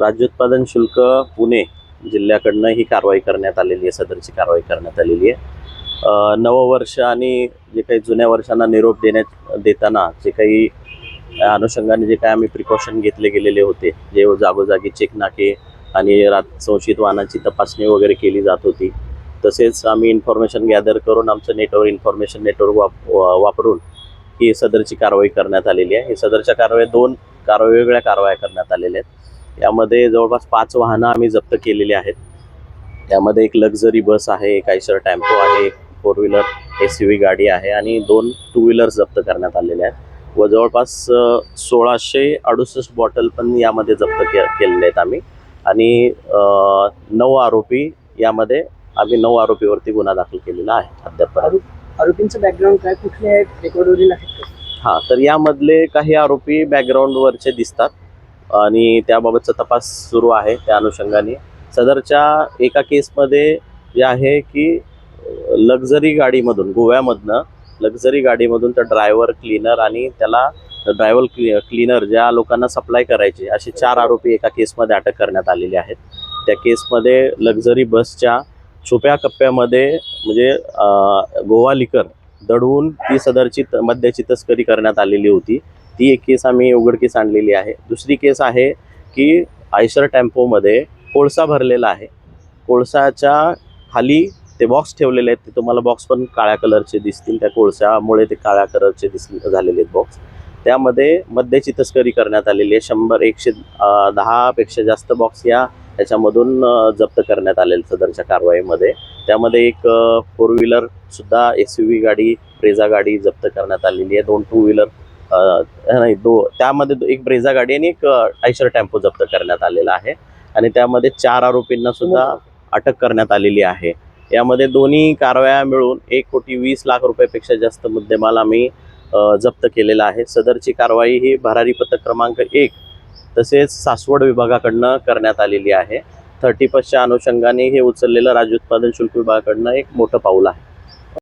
राज्योत्पादन शुल्क पुणे जिल्ह्याकडनं ही कारवाई करण्यात आलेली आहे सदरची कारवाई करण्यात आलेली आहे. नववर्ष आणि जे काही जुन्या वर्षांना निरोप देण्यात देताना जे काही अनुषंगाने जे काही आम्ही प्रिकॉशन घेतले गेलेले होते जे जागोजागी चेक नाके आणि रात संशयित वाहनांची तपासणी वगैरे केली जात होती तसेच आम्ही इन्फॉर्मेशन गॅदर करून आमचं नेटवर्क इन्फॉर्मेशन नेटवर्क वाप वापरून ही सदरची कारवाई करण्यात आलेली आहे. ही सदरच्या कारवाई दोन कारवाई वेगळ्या कारवाया करण्यात आलेल्या आहेत. यामध्ये जवळपास पाच वाहनं आम्ही जप्त केलेली आहेत. त्यामध्ये एक लक्झरी बस आहे एक आयशर टेम्पो आहे एक फोर व्हीलर एस व्ही गाडी आहे आणि दोन टू व्हीलर्स जप्त करण्यात आलेल्या आहेत. व जवळपास सोळाशे अडुसष्ट बॉटल पण यामध्ये जप्त के केलेले आहेत आम्ही. आणि नऊ आरोपी यामध्ये आम्ही नऊ आरोपीवरती गुन्हा दाखल केलेला आहे अद्यापर्यंत आरोपींचं बॅकग्राऊंड काय? कुठले आहेत? रेकॉर्डवरील आहेत? हां तर यामधले काही आरोपी बॅकग्राऊंडवरचे दिसतात. आणि त्याबाबतचा तपास सुरू आहे त्या अनुषंगाने. सदरच्या एका केसमध्ये जे आहे की लक्झरी गाडीमधून गोव्यामधनं लक्झरी गाडीमधून तर ड्रायव्हर क्लीनर आणि त्याला ड्रायव्हर क्ली क्लीनर ज्या लोकांना सप्लाय करायचे असे चार आरोपी एका केसमध्ये अटक करण्यात आलेले आहेत. त्या केसमध्ये लक्झरी बसच्या छुप्या कप्प्यामध्ये म्हणजे गोवा लिकर दडवून ती सदरची त- मद्याची तस्करी करण्यात आलेली होती. ती एक केस आम्ही उघडकीस आणलेली आहे. दुसरी केस आहे की आयशर टेम्पोमध्ये कोळसा भरलेला आहे. कोळसाच्या खाली ते बॉक्स ठेवलेले आहेत. ते तुम्हाला बॉक्स पण काळ्या कलरचे दिसतील. त्या कोळशामुळे ते काळ्या कलरचे दिस झालेले आहेत बॉक्स त्यामध्ये मद्याची तस्करी करण्यात आलेली आहे. शंभर एकशे दहापेक्षा जास्त बॉक्स या त्याच्यामधून जप्त करण्यात आलेले सदरच्या कारवाईमध्ये. त्यामध्ये एक फोर व्हीलरसुद्धा एस यू व्ही गाडी प्रेझा गाडी जप्त करण्यात आलेली आहे. दोन टू व्हीलर नाही दो त्यामध्ये एक ब्रेझा गाडी आणि एक आयशर टेम्पो जप्त करण्यात आलेला आहे. आणि त्यामध्ये चार आरोपींना सुद्धा अटक करण्यात आलेली आहे. यामध्ये दोन्ही कारवाया मिळून एक कोटी वीस लाख रुपयापेक्षा जास्त मुद्देमाल आम्ही जप्त केलेला आहे. सदरची कारवाई ही भरारी पथक क्रमांक एक तसेच सासवड विभागाकडनं करण्यात आलेली आहे. थर्टी फर्स्टच्या अनुषंगाने हे उचललेलं राज्य उत्पादन शुल्क विभागाकडनं एक मोठं पाऊल आहे.